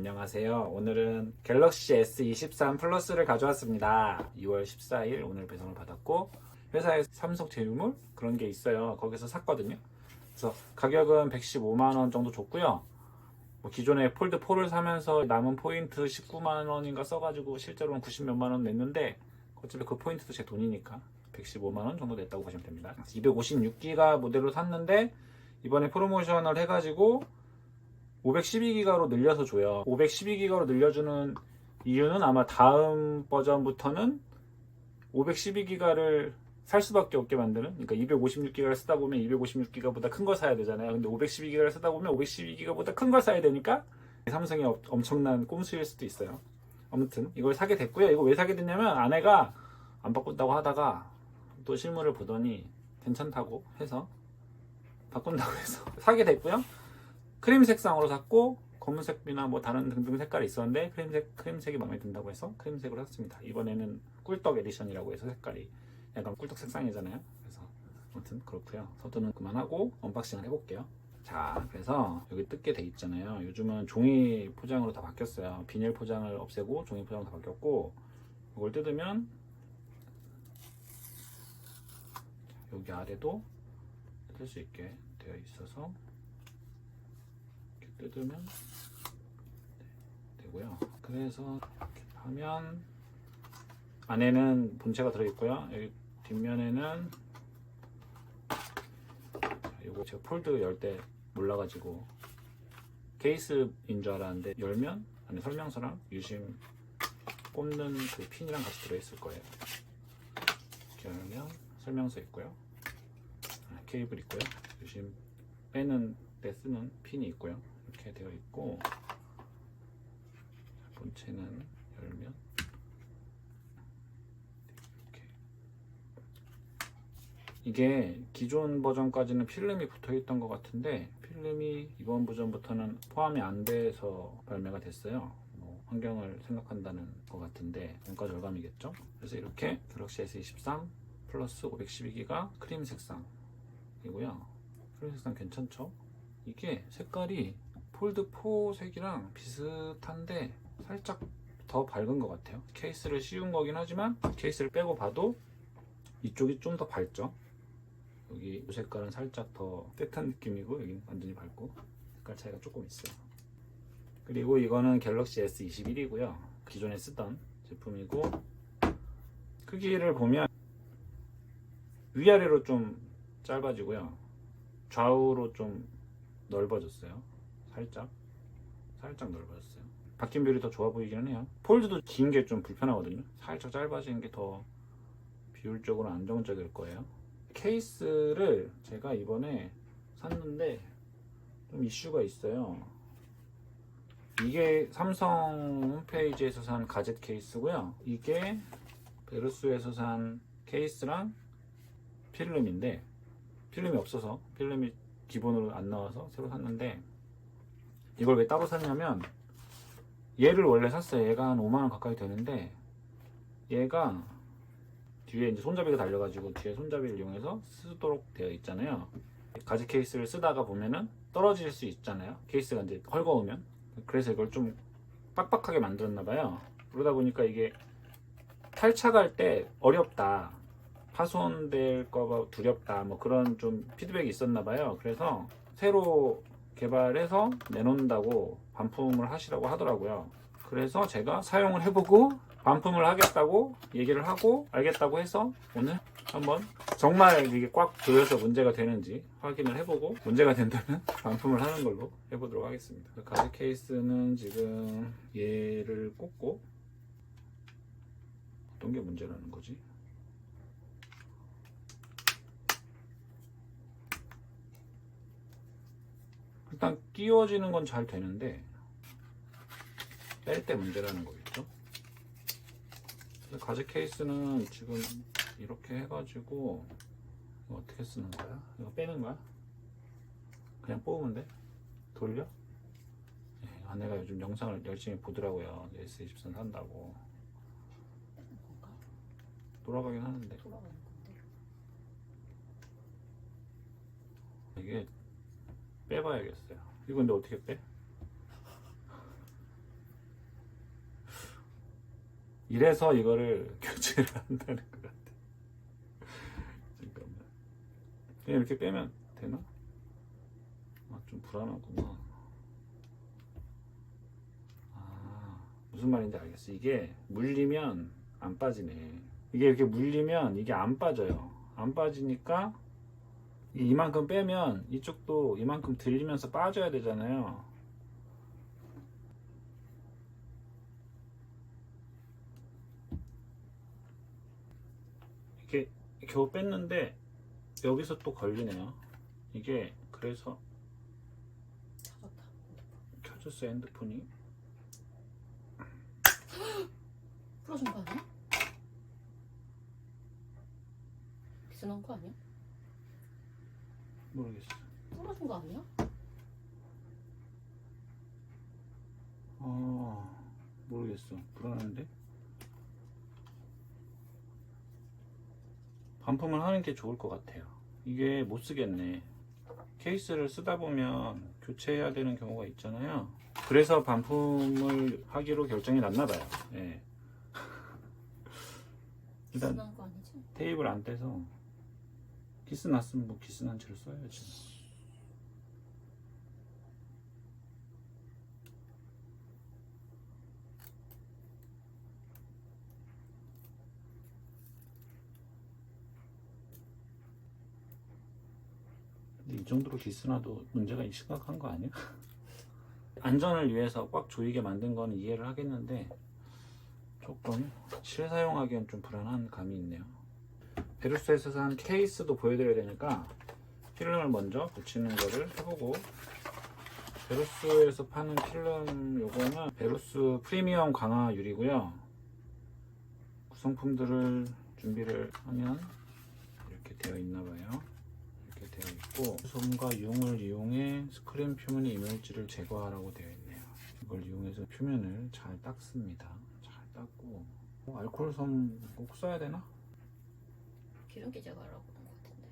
안녕하세요. 오늘은 갤럭시 S23 플러스를 가져왔습니다. 2월 14일 오늘 배송을 받았고 회사에 삼성 제휴물 그런 게 있어요. 거기서 샀거든요. 그래서 가격은 115만 원 정도 줬고요. 뭐 기존에 폴드 4를 사면서 남은 포인트 19만 원인가 써가지고 실제로는 90 몇만 원 냈는데 어차피 그 포인트도 제 돈이니까 115만 원 정도 냈다고 보시면 됩니다. 256기가 모델로 샀는데 이번에 프로모션을 해가지고 512기가로 늘려서 줘요. 512기가로 늘려주는 이유는 아마 다음 버전부터는 512기가를 살 수밖에 없게 만드는 그러니까 256기가를 쓰다 보면 256기가보다 큰 걸 사야 되잖아요. 근데 512기가를 쓰다 보면 512기가보다 큰 걸 사야 되니까 삼성이 어- 엄청난 꼼수일 수도 있어요. 아무튼 이걸 사게 됐고요. 이거 왜 사게 됐냐면 아내가 안 바꾼다고 하다가 또 실물을 보더니 괜찮다고 해서 바꾼다고 해서 사게 됐고요. 크림 색상으로 샀고 검은색이나 뭐 다른 등등 색깔이 있었는데 크림색 크림색이 마음에 든다고 해서 크림색으로 샀습니다. 이번에는 꿀떡 에디션이라고 해서 색깔이 약간 꿀떡 색상이잖아요. 그래서 아무튼 그렇고요. 서두는 그만하고 언박싱을 해볼게요. 자, 그래서 여기 뜯게 돼 있잖아요. 요즘은 종이 포장으로 다 바뀌었어요. 비닐 포장을 없애고 종이 포장으로 다 바뀌었고 이걸 뜯으면 여기 아래도 뜯을 수 있게 되어 있어서 뜯으면 되고요. 그래서 이렇게 하면 안에는 본체가 들어있고요. 여기 뒷면에는 이거 제가 폴드 열 때 몰라가지고 케이스인 줄 알았는데 열면 안에 설명서랑 유심 꼽는 그 핀이랑 같이 들어있을 거예요. 열면 설명서 있고요. 아, 케이블 있고요. 유심 빼는 때 쓰는 핀이 있고요. 이렇게 되어 있고 본체는 열면 이렇게 이게 기존 버전까지는 필름이 붙어 있던 것 같은데 필름이 이번 버전부터는 포함이 안 돼서 발매가 됐어요. 뭐 환경을 생각한다는 것 같은데 원가 절감이겠죠. 그래서 이렇게 갤럭시 S23 플러스 512기가 크림 색상이고요. 크림 색상 괜찮죠? 이게 색깔이 폴드 4 색이랑 비슷한데 살짝 더 밝은 것 같아요. 케이스를 씌운 거긴 하지만 케이스를 빼고 봐도 이쪽이 좀 더 밝죠. 여기 이 색깔은 살짝 더 떼탄 느낌이고 여기는 완전히 밝고 색깔 차이가 조금 있어요. 그리고 이거는 갤럭시 S21이고요. 기존에 쓰던 제품이고 크기를 보면 위아래로 좀 짧아지고요. 좌우로 좀 넓어졌어요. 살짝 살짝 넓어졌어요. 바뀐 비율이 더 좋아 보이기는 해요. 폴드도 긴 게 좀 불편하거든요. 살짝 짧아지는 게 더 비율적으로 안정적일 거예요. 케이스를 제가 이번에 샀는데 좀 이슈가 있어요. 이게 삼성 홈페이지에서 산 가젯 케이스고요. 이게 베르스에서 산 케이스랑 필름인데 필름이 없어서 필름이 기본으로 안 나와서 새로 샀는데 이걸 왜 따로 샀냐면 얘를 원래 샀어요. 얘가 한 5만원 가까이 되는데 얘가 뒤에 이제 손잡이가 달려가지고 뒤에 손잡이를 이용해서 쓰도록 되어 있잖아요. 가지 케이스를 쓰다가 보면은 떨어질 수 있잖아요. 케이스가 이제 헐거우면. 그래서 이걸 좀 빡빡하게 만들었나 봐요. 그러다 보니까 이게 탈착할 때 어렵다. 파손될까봐 두렵다. 뭐 그런 좀 피드백이 있었나 봐요. 그래서 새로 개발해서 내놓는다고 반품을 하시라고 하더라고요. 그래서 제가 사용을 해보고 반품을 하겠다고 얘기를 하고 알겠다고 해서 오늘 한번 정말 이게 꽉 조여서 문제가 되는지 확인을 해보고 문제가 된다면 반품을 하는 걸로 해보도록 하겠습니다. 그 가드 케이스는 지금 얘를 꽂고 어떤 게 문제라는 거지? 일단 끼워지는 건 잘 되는데 뺄 때 문제라는 거겠죠? 가지 케이스는 지금 이렇게 해가지고 이거 어떻게 쓰는 거야? 이거 빼는 거야? 그냥 뽑으면 돼? 돌려? 예, 아내가 요즘 영상을 열심히 보더라고요. S23 산다고. 돌아가긴 하는데. 이게 빼봐야겠어요. 이거 근데 어떻게 빼? 이래서 이거를 교체를 한다는 것 같아. 잠깐만. 그냥 이렇게 빼면 되나? 아, 좀 불안하구나. 아, 무슨 말인지 알겠어. 이게 물리면 안 빠지네. 이게 이렇게 물리면 이게 안 빠져요. 안 빠지니까 이- 이만큼 빼면 이쪽도 이만큼 들리면서 빠져야 되잖아요. 이게 겨우 뺐는데 여기서 또 걸리네요. 이게 그래서 찾았다. 켜졌어요 핸드폰이. 풀어준 거 아니야? 비싼 거 아니야? 모르겠어. 풀어준 거 아니야? 어 모르겠어. 불안한데. 반품을 하는 게 좋을 것 같아요. 이게 못 쓰겠네. 케이스를 쓰다 보면 교체해야 되는 경우가 있잖아요. 그래서 반품을 하기로 결정이 났나 봐요. 예. 일단? 테이블 안 떼서 기스 났으면 뭐 기스 난 채로 써야지. 근데 이 정도로 기스 나도 문제가 심각한 거 아니야? 안전을 위해서 꽉 조이게 만든 건 이해를 하겠는데 조금 실사용하기엔 좀 불안한 감이 있네요. 베루스에서 산 케이스도 보여드려야 되니까 필름을 먼저 붙이는 거를 해보고 베루스에서 파는 필름 요거는 베루스 프리미엄 강화 유리고요. 구성품들을 준비를 하면 이렇게 되어 있나 봐요. 이렇게 되어 있고 솜과 융을 이용해 스크린 표면의 이물질을 제거하라고 되어 있네요. 이걸 이용해서 표면을 잘 닦습니다. 잘 닦고. 어, 알코올 솜꼭 써야 되나? 기름기 제거하라고 거 같은데.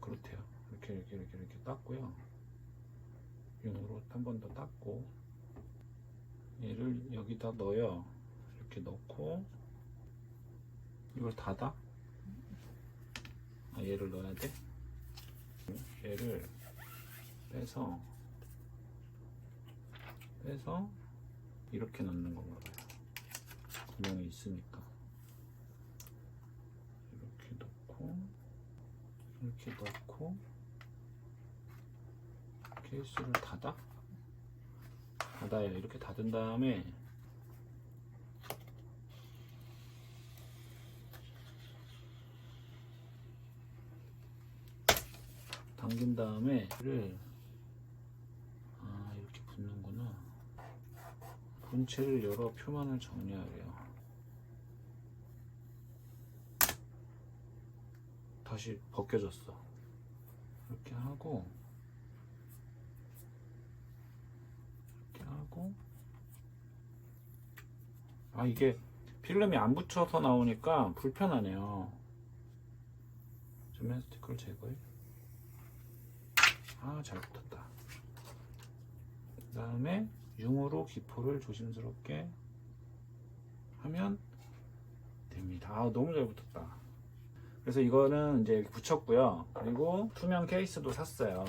그렇대요. 이렇게 이렇게 이렇게 이렇게 닦고요. 윤으로 한 번 더 닦고 얘를 여기다 넣어요. 이렇게 넣고 이걸 닫아? 아, 얘를 넣어야 돼? 얘를 빼서 빼서 이렇게 넣는 건가 봐요. 구멍이 있으니까 이렇게 넣고 이렇게 넣고 케이스를 닫아? 닫아요. 이렇게 닫은 다음에 당긴 다음에 를아 이렇게 붙는구나. 본체를 열어 표면을 정리하래요. 다시 벗겨졌어. 이렇게 하고 이렇게 하고 아 이게 필름이 안 붙여서 나오니까 불편하네요. 전면 스티커를 제거해. 아 잘 붙었다. 그 다음에 융으로 기포를 조심스럽게 하면 됩니다. 아 너무 잘 붙었다. 그래서 이거는 이제 이렇게 붙였고요. 그리고 투명 케이스도 샀어요.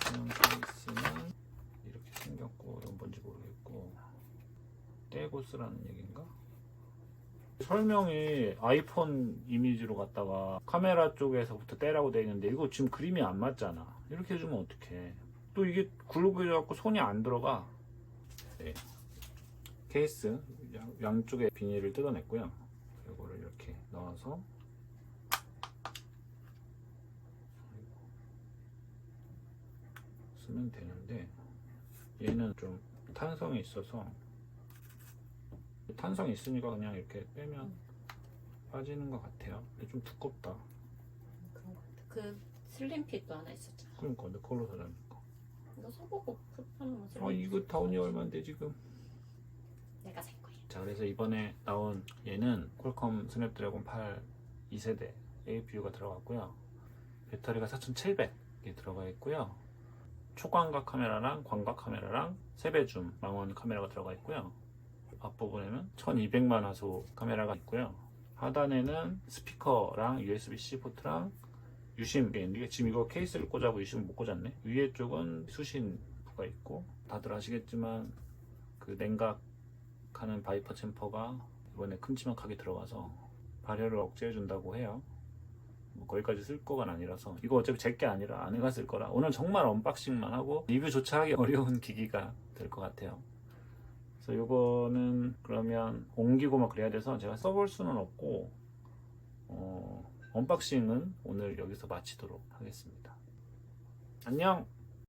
투명 케이스는 이렇게 생겼고 이건 뭔지 모르겠고 떼고 쓰라는 얘기인가? 설명이 아이폰 이미지로 갔다가 카메라 쪽에서부터 떼라고 돼 있는데 이거 지금 그림이 안 맞잖아. 이렇게 해주면 어떡해. 또 이게 굴러그려갖고 손이 안 들어가. 네. 케이스 양, 양쪽에 비닐을 뜯어냈고요. 이거를 이렇게 넣어서 쓰면 되는데 얘는 좀 탄성이 있어서 탄성이 있으니까 그냥 이렇게 빼면 빠지는 것 같아요. 근데 좀 두껍다. 그런 거 같아. 그 슬림핏도 하나 있었잖아. 그러니까 내 걸로 사자니까. 이거 써보고 불편하면 슬림핏. 아 이거 다운이 얼마인데 지금? 내가 살 거야. 자 그래서 이번에 나온 얘는 퀄컴 스냅드래곤 8 2세대 APU가 들어갔고요. 배터리가 4700개 들어가 있고요. 초광각 카메라랑 광각 카메라랑 세배줌 망원 카메라가 들어가 있고요. 앞부분에는 1200만 화소 카메라가 있고요. 하단에는 스피커랑 USB-C 포트랑 유심 이게 지금 이거 케이스를 꽂아고 유심을 못 꽂았네. 위에 쪽은 수신부가 있고 다들 아시겠지만 그 냉각하는 바이퍼 챔퍼가 이번에 큼지막하게 들어가서 발열을 억제해 준다고 해요. 뭐 거기까지 쓸 거가 아니라서 이거 어차피 제 게 아니라 아내가 쓸 거라 오늘 정말 언박싱만 하고 리뷰조차 하기 어려운 기기가 될 것 같아요. 그래서 이거는 그러면 옮기고 막 그래야 돼서 제가 써볼 수는 없고 어, 언박싱은 오늘 여기서 마치도록 하겠습니다. 안녕.